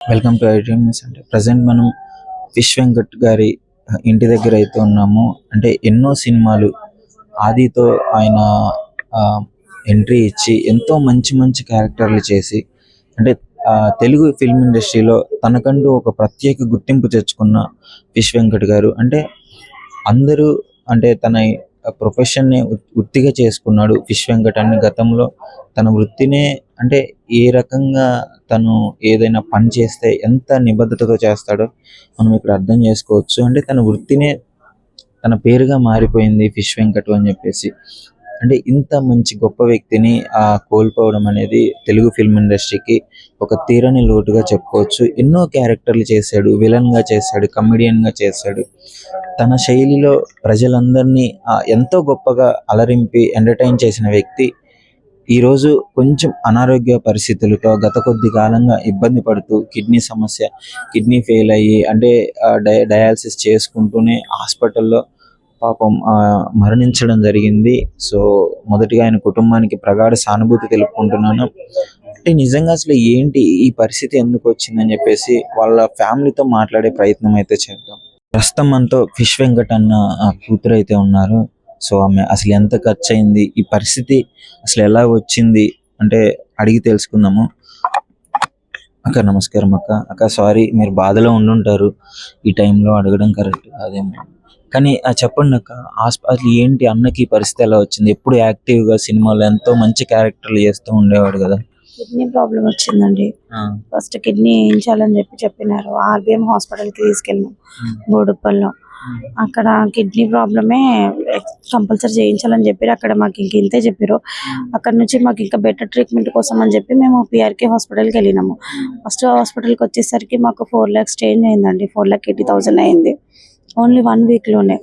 Welcome to iDreams అంటే present మనం విష్ వెంకట్ గారి ఇంటి దగ్గర అయితే ఉన్నాము. అంటే ఎన్నో సినిమాలు ఆదితో ఆయన ఎంట్రీ ఇచ్చి ఎంతో మంచి మంచి క్యారెక్టర్లు చేసి అంటే తెలుగు ఫిల్మ్ ఇండస్ట్రీలో తనకంటూ ఒక ప్రత్యేక గుర్తింపు తెచ్చుకున్న విష్ వెంకట్ గారు. అంటే అందరూ అంటే తన ప్రొఫెషన్ని వృత్తిగా చేసుకున్నాడు విష్ వెంకట్ అని గతంలో తన వృత్తినే అంటే ఏ రకంగా తను ఏదైనా పని చేస్తే ఎంత నిబద్ధతతో చేస్తాడో మనం ఇక్కడ అర్థం చేసుకోవచ్చు. అంటే తన వృత్తినే తన పేరుగా మారిపోయింది ఫిష్ వెంకట్ అని చెప్పేసి. అంటే ఇంత మంచి గొప్ప వ్యక్తిని ఆ కోల్పోవడం అనేది తెలుగు ఫిల్మ్ ఇండస్ట్రీకి ఒక తీరని లోటుగా చెప్పుకోవచ్చు. ఎన్నో క్యారెక్టర్లు చేశాడు విలన్గా చేశాడు కమెడియన్గా చేశాడు. తన శైలిలో ప్రజలందరినీ ఎంతో గొప్పగా అలరింపి ఎంటర్టైన్ చేసిన వ్యక్తి ఈరోజు కొంచెం అనారోగ్య పరిస్థితులతో గత కొద్ది కాలంగా ఇబ్బంది పడుతూ కిడ్నీ సమస్య కిడ్నీ ఫెయిల్ అయ్యి అంటే డయా డయాలసిస్ చేసుకుంటూనే హాస్పిటల్లో పాపం మరణించడం జరిగింది. సో మొదటిగా ఆయన కుటుంబానికి ప్రగాఢ సానుభూతి తెలుపుకుంటున్నాను. అంటే నిజంగా అసలు ఏంటి ఈ పరిస్థితి ఎందుకు వచ్చిందని చెప్పేసి వాళ్ళ ఫ్యామిలీతో మాట్లాడే ప్రయత్నం అయితే చేద్దాం. ప్రస్తుతం మనతో ఫిష్ వెంకట్ అన్న కూతురు అయితే ఉన్నారు. సో ఆమె అసలు ఎంత ఖర్చు అయింది ఈ పరిస్థితి అసలు ఎలా వచ్చింది? అంటే అడిగి తెలుసుకుందాము. అక్క నమస్కారం అక్క. అక్క సారీ మీరు బాధలో ఉండుంటారు. ఈ టైంలో అడగడం కరెక్ట్ అదేమో కానీ ఆ చెప్పండి అక్క. హాస్ప- అసలు ఏంటి? అన్నకి పరిస్థితి ఎలా వచ్చింది? ఎప్పుడు యాక్టివ్గా సినిమాలో ఎంతో మంచి క్యారెక్టర్లు చేస్తూ ఉండేవాడు కదా. కిడ్నీ ప్రాబ్లం వచ్చిందండి. ఫస్ట్ కిడ్నీ వేయించాలని చెప్పి చెప్పినారు. ఆర్బిఎం హాస్పిటల్కి తీసుకెళ్ళినాం బోడుప్పల్లో. అక్కడ కిడ్నీ ప్రాబ్లమే కంపల్సరీ చేయించాలని చెప్పారు. అక్కడ మాకు ఇంక ఇంతే చెప్పారు. అక్కడ నుంచి మాకు ఇంకా బెటర్ ట్రీట్మెంట్ కోసం అని చెప్పి మేము పిఆర్కే హాస్పిటల్కి వెళ్ళినాము. ఫస్ట్ హాస్పిటల్కి వచ్చేసరికి మాకు ఫోర్ ల్యాక్స్ చేంజ్ అయిందండి. ఫోర్ ల్యాక్ ఎయిటీ థౌసండ్ అయింది. ఓన్లీ వన్ వీక్లోనే.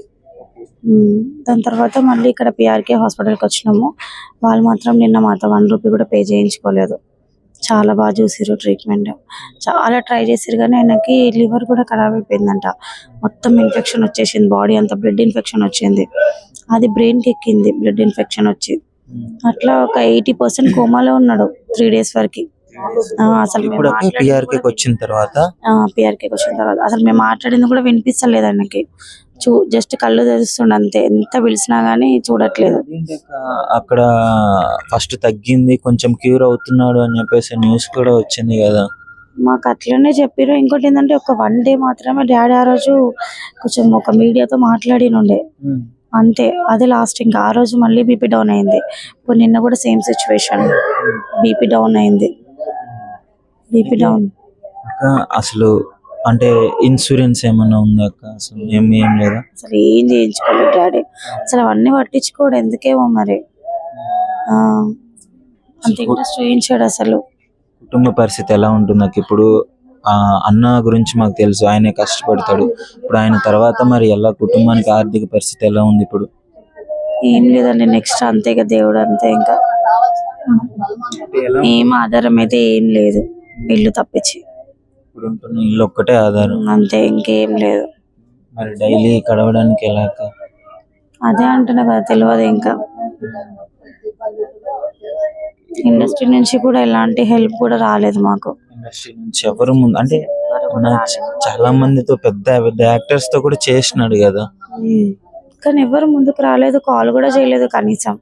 దాని తర్వాత మళ్ళీ ఇక్కడ పిఆర్కే హాస్పిటల్కి వచ్చినాము. వాళ్ళు మాత్రం నిన్న మాతో వన్ రూపీ కూడా పే చేయించుకోలేదు. చాలా బాగా చూసిరు ట్రీట్మెంట్ చాలా ట్రై చేసిరు కానీ ఆయనకి లివర్ కూడా ఖరాబ్ అయిపోయిందంట. మొత్తం ఇన్ఫెక్షన్ వచ్చేసింది. బాడీ అంతా బ్లడ్ ఇన్ఫెక్షన్ వచ్చింది. అది బ్రెయిన్కి ఎక్కింది బ్లడ్ ఇన్ఫెక్షన్ వచ్చి. అట్లా ఒక ఎయిటీ పర్సెంట్ కోమాలో ఉన్నాడు త్రీ డేస్ వరకు. అసలు ఇప్పుడు పిఆర్కేకి వచ్చిన తర్వాత? పిఆర్కే వచ్చిన తర్వాత. అసలు మేము మాట్లాడింది కూడా వినిపిస్తలేదు ఆయనకి. చూ జస్ట్ కళ్ళు తెరుస్తుండ అంతే. ఎంత పిలిచినా గానీ చూడట్లేదు. అక్కడ ఫస్ట్ తగ్గింది కొంచెం క్యూర్ అవుతున్నాడు అని చెప్పేసి న్యూస్ కూడా వచ్చింది కదా. మాకు అట్లనే చెప్పారు ఇంకోటి ఏంటంటే ఒక వన్ డే మాత్రమే డాడీ ఆ రోజు కొంచెం ఒక మీడియాతో మాట్లాడినుండే. అంతే. అదే లాస్ట్ ఇంకా ఆ రోజు మళ్ళీ బీపీ డౌన్ అయింది. ఇప్పుడు నిన్న కూడా సేమ్ సిచ్యువేషన్ బీపీ డౌన్ అయింది. బీపీ డౌన్ అసలు అంటే ఇన్సూరెన్స్ ఏమన్నా ఉందా అక్క? అసలు ఏం ఏం లేదా? అసలు ఏం చేయించుకోలేదు డాడీ? అసలు అవన్నీ పట్టించుకోడు ఎందుకేమో మరి? ఆ, అంత ఇంట్రెస్ట్ చూపించాడు అసలు. కుటుంబ పరిస్థితి ఎలా ఉంటుంది నాకు ఇప్పుడు ఆ అన్న గురించి మాకు తెలుసు ఆయనే కష్టపడతాడు. ఇప్పుడు ఆయన తర్వాత మరి ఎలా కుటుంబానికి ఆర్థిక పరిస్థితి ఎలా ఉంది ఇప్పుడు? ఏం లేదండి నెక్స్ట్ అంతే ఇక దేవుడు అంతే ఇంకా. ఏం ఆధారం అయితే ఏం లేదు ఇల్లు తప్పించి. ఇప్పుడు ఉంటున్న ఇల్లు ఒక్కటే ఆధారం. అంతే ఇంకేం లేదు. మరి డైలీ కడవడానికి ఎలా అక్క? అదే అంటున్నా కదా తెలియదు ఇంకా. ఇండస్ట్రీ నుంచి కూడా ఎలాంటి హెల్ప్ కూడా రాలేదు మాకు. ఇండస్ట్రీ నుంచి ఎవరు ముందు అంటే మన చ- చాలా మందితో పెద్ద పెద్ద యాక్టర్స్తో కూడా చేసినాడు కదా. ఉమ్. కానీ ఎవరు ముందుకు రాలేదు కాల్ కూడా చేయలేదు కనీసం.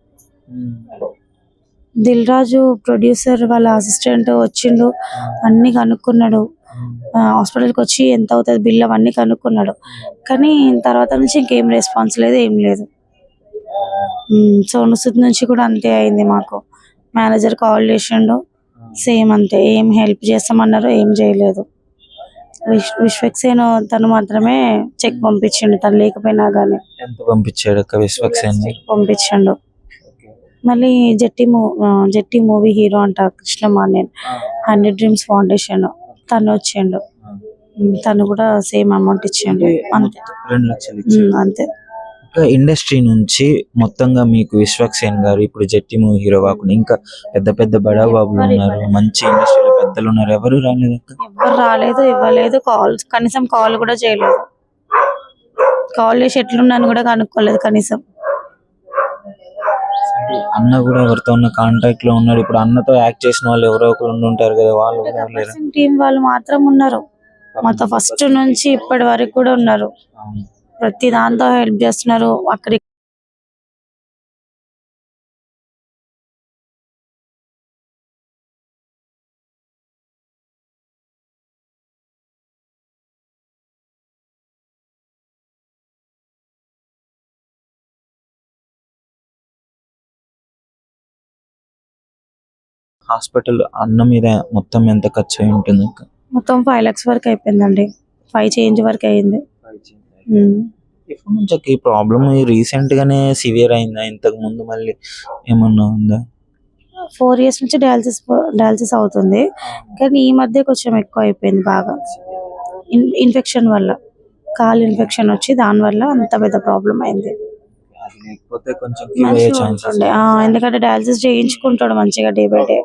దిల్ రాజు ప్రొడ్యూసర్ వాళ్ళ అసిస్టెంట్ వచ్చిండు అన్ని కనుక్కున్నాడు. హాస్పిటల్కి వచ్చి ఎంత అవుతుంది బిల్ అవన్నీ కనుక్కున్నాడు. కానీ తర్వాత నుంచి ఇంకేం రెస్పాన్స్ లేదు ఏం లేదు. ఉమ్, సోను సూద్ నుంచి కూడా అంతే అయింది మాకు. మేనేజర్ కాల్ చేసిండు సేమ్ అంతే. ఏం హెల్ప్ చేస్తామన్నారు ఏం చేయలేదు. విశ్ విశ్వక్సేన్ తను మాత్రమే చెక్ పంపించిండు తను లేకపోయినా కానీ ఎంత పంపించాడు విశ్వక్సేన్ చెక్ పంపించిండు. మళ్ళీ జట్టి మూ జట్టి మూవీ హీరో అంట కృష్ణమాన్యన్ హండ్రెడ్ డ్రీమ్స్ ఫౌండేషన్. తను వచ్చిండు తను కూడా సేమ్ అమౌంట్ ఇచ్చిండు అంతే. రెండు లక్షలు అంతే. ఇంకా ఇండస్ట్రీ నుంచి మొత్తంగా మీకు విశ్వక్సేన్ గారు ఇప్పుడు జట్టి మూవీ హీరో కాకుండా ఇంకా పెద్ద పెద్ద బడా బాబులు ఉన్నారు. మంచి ఇండస్ట్రీలో పెద్దలు ఉన్నారు. ఎవరు రాలేదు అక్క? ఎవరు రాలేదు ఇవ్వలేదు. కాల్ కనీసం కాల్ కూడా చేయలేదు. కాల్ చేసి ఎట్లున్నాను కూడా కనుక్కోలేదు కనీసం. అన్న కూడా ఎవరితో ఉన్న కాంటాక్ట్లో ఉన్నాడు ఇప్పుడు అన్నతో యాక్ట్ చేసిన వాళ్ళు ఎవరో ఒకరు ఉంటారు కదా వాళ్ళు కూడా ఎవరు లేరా? టీం వాళ్ళు మాత్రం ఉన్నారు మాతో ఫస్ట్ నుంచి ఇప్పటి వరకు కూడా ఉన్నారు. ప్రతి దాంతో హెల్ప్ చేస్తున్నారు అక్కడ హాస్పిటల్ అన్న మీద మొత్తం ఎంత ఖర్చు అయి ఉంటుంది? అక్క? మొత్తం ఫైవ్ లాక్స్ వరకు అయిపోయిందండి. ఫైవ్ చేంజ్ వరకు అయింది. ఎప్పటి నుంచి అక్క ఈ ప్రాబ్లమ్ రీసెంట్ గానే సివియర్ అయిందా? ఇంతకు ముందు మళ్ళీ ఏమన్నా ఉందా? ఫోర్ ఇయర్స్ నుంచి డయాలసిస్ డయాలసిస్ అవుతుంది. కానీ ఈ మధ్య కొంచెం ఎక్కువ అయిపోయింది బాగా. ఇన్ ఇన్ఫెక్షన్ వల్ల కాలు ఇన్ఫెక్షన్ వచ్చి దాని వల్ల అంత పెద్ద ప్రాబ్లం అయింది. అది లేకపోతే కొంచెం ఉంటుండే. ఎందుకంటే డయాలసిస్ చేయించుకుంటాడు మంచిగా డే బై డే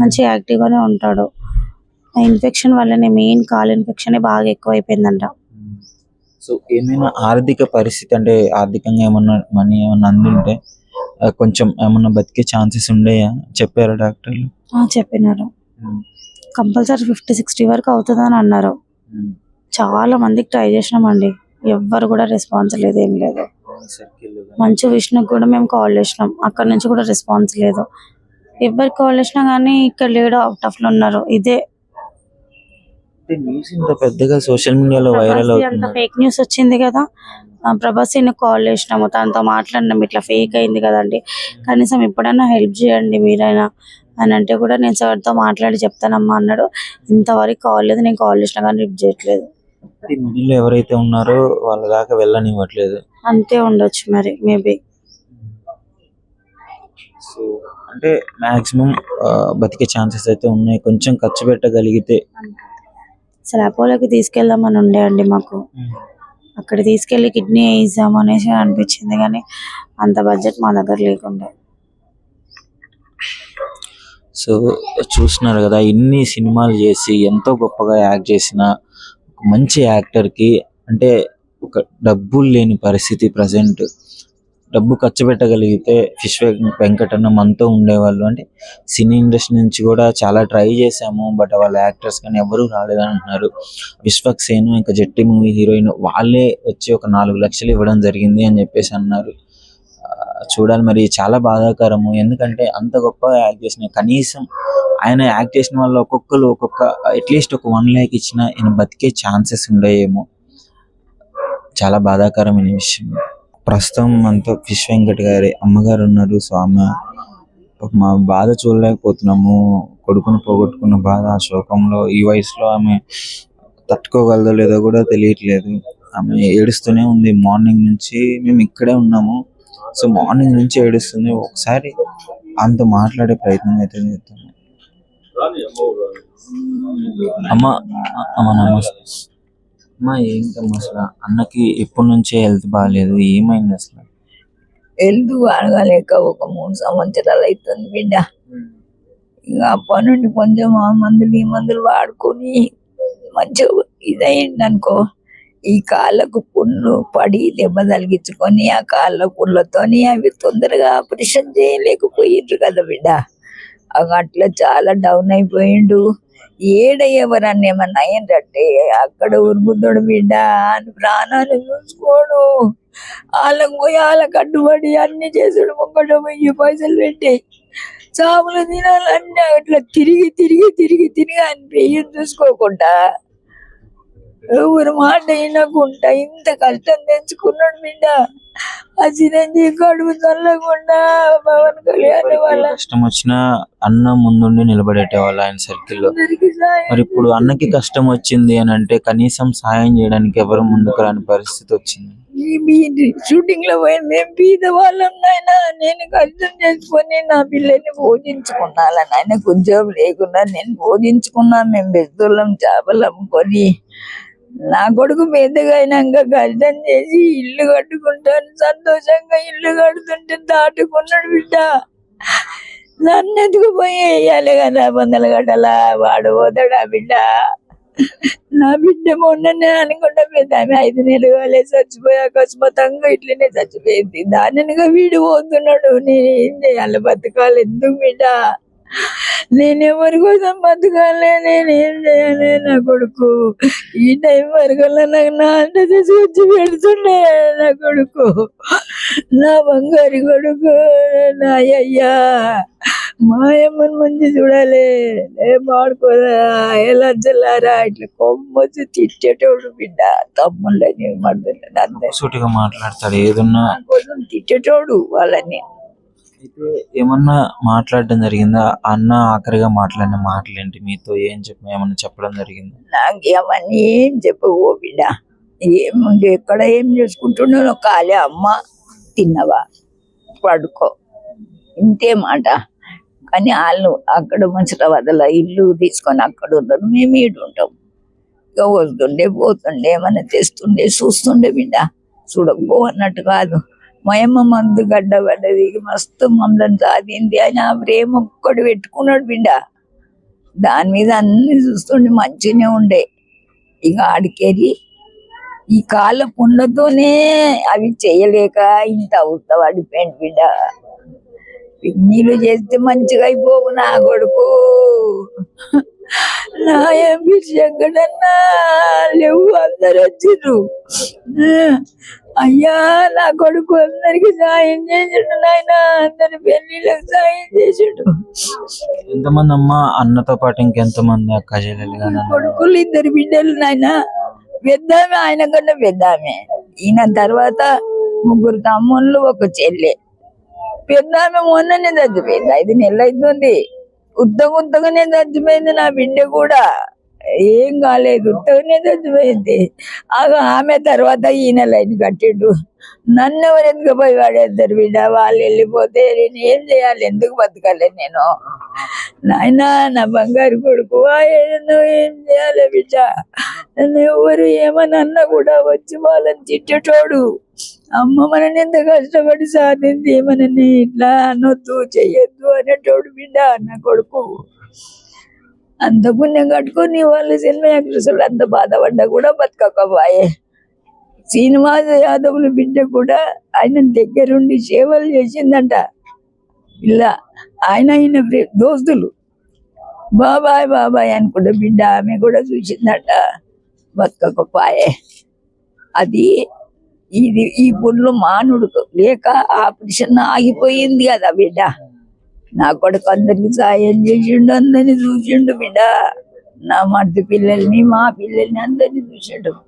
మంచిగా యాక్టివ్ గానే ఉంటాడు. ఆ ఇన్ఫెక్షన్ వల్లనే మెయిన్ కాలు ఇన్ఫెక్షన్ బాగా ఎక్కువ అయిపోయిందంట సో ఏమైనా ఆర్థిక పరిస్థితి అంటే ఆర్థికంగా ఏమన్నా మనీ ఏమన్నా అందుంటే కొంచెం ఏమన్నా బతికే ఛాన్సెస్ ఉండేయా? చెప్పారా డాక్టర్లు చెప్పినారు. కంపల్సరీ ఫిఫ్టీ సిక్స్టీ వరకు అవుతుందని అన్నారు. చాలా మందికి ట్రై చేసినామండి. ఎవ్వరు కూడా రెస్పాన్స్ లేదు ఏం లేదు. మంచు విష్ణుకి కూడా మేము కాల్ చేసినాం. అక్కడ నుంచి కూడా రెస్పాన్స్ లేదు. ఎవరికి కాల్ చేసినా కానీ ఇక్కడ లేడు అవుట్ ఆఫ్లో ఉన్నారు. ఇదే. న్యూస్ ఇంత పెద్దగా సోషల్ మీడియాలో వైరల్ అవుతుంది? ఫేక్ న్యూస్ వచ్చింది కదా. ప్రభాస్ కాల్ చేసినాము. తనతో మాట్లాడినాం ఇట్లా ఫేక్ అయింది కదండి కనీసం ఎప్పుడైనా హెల్ప్ చేయండి మీరైనా అని అంటే కూడా నేను సార్తో మాట్లాడి చెప్తానమ్మా అన్నాడు. ఇంతవరకు కాల్ లేదు. నేను కాల్ చేసినా కానీ లిఫ్ట్ చేయట్లేదు. మిడిల్ ఎవరైతే ఉన్నారో వాళ్ళ దాకా వెళ్ళనివ్వట్లేదు. అంతే ఉండొచ్చు మరి మేబీ. సో అంటే మాక్సిమం బతికే ఛాన్సెస్ అయితే ఉన్నాయి. కొంచెం ఖర్చు పెట్టగలిగితే. అసలు అపోలోకి తీసుకెళ్దామని ఉండే అండి మాకు. అక్కడ తీసుకెళ్ళి కిడ్నీ వేయిద్దాం అనేసి అనిపించింది కానీ అంత బడ్జెట్ మా దగ్గర లేకుండే. సో చూస్తున్నారు కదా ఇన్ని సినిమాలు చేసి ఎంతో గొప్పగా యాక్ట్ చేసిన మంచి యాక్టర్కి అంటే ఒక డబ్బులు లేని పరిస్థితి ప్రజెంట్ డబ్బు ఖర్చు పెట్టగలిగితే ఫిష్ వెంకటన్న మనతో ఉండేవాళ్ళు. అంటే సినీ ఇండస్ట్రీ నుంచి కూడా చాలా ట్రై చేశాము. బట్ వాళ్ళ యాక్టర్స్ కానీ ఎవరూ రాలేదని అంటున్నారు. విశ్వక్ సేను ఇంకా జట్టి మూవీ హీరోయిన్ వాళ్ళే వచ్చి ఒక నాలుగు లక్షలు ఇవ్వడం జరిగింది అని చెప్పేసి అన్నారు. చూడాలి మరి. చాలా బాధాకరము. ఎందుకంటే అంత గొప్ప యాక్ట్ చేసిన కనీసం ఆయన యాక్ట్ చేసిన వాళ్ళు ఒక్కొక్కరు ఒక్కొక్క అట్లీస్ట్ ఒక వన్ ల్యాక్ ఇచ్చిన ఈయన బతికే ఛాన్సెస్ ఉండేయేమో. చాలా బాధాకరమైన విషయం. ప్రస్తుతం మనతో ఫిష్ వెంకట్ గారి అమ్మగారు ఉన్నారు. సో ఆమె మా బాధ చూడలేకపోతున్నాము. కొడుకును పోగొట్టుకున్న బాధ ఆ శోకంలో ఈ వయసులో ఆమె తట్టుకోగలదో లేదో కూడా తెలియట్లేదు. ఆమె ఏడుస్తూనే ఉంది. మార్నింగ్ నుంచి మేము ఇక్కడే ఉన్నాము. సో మార్నింగ్ నుంచి ఏడుస్తుంది. ఒకసారి ఆమెతో మాట్లాడే ప్రయత్నం అయితే చేస్తాము అమ్మ అమ్మ నమస్తే. అమ్మ ఏంటమ్మా అసలు? అన్నకి ఎప్పటి నుంచే హెల్త్ బాగాలేదు ఏమైంది అసలు? వెళ్తూ అడగలేక ఒక మూడు సంవత్సరాలు అవుతుంది బిడ్డ. ఇక అప్పటి నుండి కొంచెం ఆ మందులు ఈ మందులు వాడుకొని మంచిగా ఇదయింది అనుకో. ఈ కాళ్ళకు పుండ్లు పడి దెబ్బ తలిగించుకొని ఆ కాళ్ళ పుండ్లతోని అవి తొందరగా ఆపరేషన్ చేయలేకపోయిండ్రు కదా బిడ్డ. అట్లా చాలా డౌన్ అయిపోయిండు. ఏడ ఎవరన్నా ఏమన్నా ఏంటంటే అక్కడ ఉరుముద్దుడు బిడ్డ అని ప్రాణాలు చూసుకోడు వాళ్ళకు పోయి వాళ్ళ కట్టుబడి అన్ని చేసుడు మొక్కట పోయి పైసలు పెట్టి. చాములు తినాలన్నీ అట్లా తిరిగి తిరిగి తిరిగి తిరిగి అని పెయ్యం చూసుకోకుండా ఎవరు మాట వినకుండా ఇంత కష్టం తెచ్చుకున్నాడు బిడ్డ. ఆ చిరంజీవి కడుపు చల్లకుండా పవన్ కళ్యాణ్ వాళ్ళ కష్టం వచ్చినా అన్న ముందుండి నిలబడేటేవాళ్ళు ఆయన సర్కిల్లో. మరి ఇప్పుడు అన్నకి కష్టం వచ్చింది అని అంటే కనీసం సాయం చేయడానికి ఎవరు ముందుకు రాని పరిస్థితి వచ్చింది. షూటింగ్లో పోయి మేము బీద వాళ్ళం నాయన. నేను కష్టం చేసుకొని నా పిల్లల్ని పోషించుకున్నాను ఆయన ఉద్యోగం లేకుండా నేను పోషించుకున్నా మేము బెద్దోళ్ళం చేపలు అమ్ముకొని నా కొడుకు పెద్దగా అయినాక కష్టం చేసి ఇల్లు కట్టుకుంటాను సంతోషంగా ఇల్లు కడుతుంటే దాటుకున్నాడు బిడ్డ. నన్ను ఎత్తుకుపోయి వేయాలి కదా వందల గడ్డలా? వాడు పోతాడా బిడ్డ? నా బిడ్డ మొన్ననే అనుకుంటా పెద్ద ఆమె ఐదు నెలలు కాలే చచ్చిపోయి అకస్మాత్తంగా ఇట్లనే చచ్చిపోయింది. దానినిగా వీడు పోతున్నాడు. నేను ఏం చేయాలి? బతకాలి ఎందుకు బిడ్డ? నేను ఎవరి కోసం బతకాలి? నేను చేయాలి? నా కొడుకు ఈ టైం వరకు నాకు నా అంట తీసుకొచ్చి పెడుతుండే నా కొడుకు. నా బంగారు కొడుకు నా అయ్యా మాయమ్మని మంచి చూడాలి. ఏ మాడుకోదా ఎలా చల్లారా ఇట్లా కొమ్మొచ్చి తిట్టేటోడు బిడ్డ. తమ్ముళ్ళని సూటిగా మాట్లాడతాడు. ఏదన్నా? కోసం తిట్టేటోడు వాళ్ళని. అయితే ఏమన్నా మాట్లాడడం జరిగిందా? అన్న ఆఖరిగా మాట్లాడిన మాటలేంటి? మీతో ఏం చెప్పి ఏమన్నా చెప్పడం జరిగింది? నాకు ఏమని ఏం చెప్పవు బిడ్డ. ఏం ఎక్కడ ఏం చేసుకుంటున్నావు కాలే అమ్మ. తిన్నవా? పడుకో. ఇంతే మాట. కానీ వాళ్ళు అక్కడ మంచిగా వదల ఇల్లు తీసుకొని అక్కడ ఉన్నారు మేము ఈడు ఉంటాం. ఇక వస్తుండే పోతుండే ఏమన్నా తెస్తుండే చూస్తుండే బిడ్డ. చూడకపో అన్నట్టు కాదు. మయమ్మ మందు గడ్డ పడ్డది మస్తు మమ్మల్ని సాధింది అని ఆ ప్రేమ ఒక్కడు పెట్టుకున్నాడు బిడ్డ. దాని మీద అన్ని చూస్తుండే మంచిగానే ఉండే. ఇక ఆడికెళ్ళి ఈ కాళ్ళ పుండతోనే అవి చేయలేక ఇంత అవుతా పడిపోయింది బిడ్డ. నీళ్ళు చేస్తే మంచిగా అయిపోవు నా కొడుకు. నా లేవు అందరు వచ్చిర్రు. అయ్యా నా కొడుకు అందరికి సాయం చేసిండు నాయన అందరి పెళ్ళిళ్ళకి సాయం చేసిండు. ఎంతమంది అమ్మ అన్నతో పాటు ఇంకెంతమంది అక్క చెల్లెలు కొడుకులు ఇద్దరు బిడ్డలు నాయన. పెద్దామె ఆయన కన్నా పెద్దామె. ఈయన తర్వాత ముగ్గురు తమ్ముళ్ళు ఒక చెల్లె. పెద్దామె మొన్ననే చచ్చిపోయింది ఐదు నెలలు అవుతుంది. ఉత్తగ ఉత్తగానే చచ్చిపోయింది నా బిడ్డ కూడా. ఏం కాలేదు ఉత్తగానే చచ్చిపోయింది ఆగ ఆమె తర్వాత ఈయన లైన్ కట్టిండు. నన్ను ఎవరు ఎందుకు పోయి వాడేద్దరు బిడ్డ? వాళ్ళు వెళ్ళిపోతే నేను ఏం చేయాలి? ఎందుకు బతకాలి నేను? నాయన నా బంగారు కొడుకు నువ్వు ఏం చేయాలి బిడ్డ? నన్ను ఎవరు ఏమని అన్నా కూడా వచ్చి వాళ్ళని తిట్టేటోడు. అమ్మ మనని ఎంత కష్టపడి సాధింది మనని ఇట్లా అనొద్దు చెయ్యొద్దు అనేటోడు బిడ్డ నా కొడుకు. అంత పుణ్యం కట్టుకొని వాళ్ళు సినిమా యాక్ట్రెస్లు అంత బాధపడ్డా కూడా బతకకపోయే. శ్రీనివాస యాదవుల బిడ్డ కూడా ఆయన దగ్గరుండి సేవలు చేసిందంట. ఇలా ఆయన ఆయన దోస్తులు. బాబాయ్ బాబాయ్ అనుకుంటే బిడ్డ ఆమె కూడా చూసిందట. బతకకపోయే. అది ఇది ఈ పుండ్లు మానుడు లేక ఆపరేషన్ ఆగిపోయింది కదా బిడ్డ. నా కొడుకు అందరికి సాయం చేసిండు అందరిని చూసిండు బిడ్డ. నా మర్ది పిల్లల్ని మా పిల్లల్ని అందరిని చూసిండు.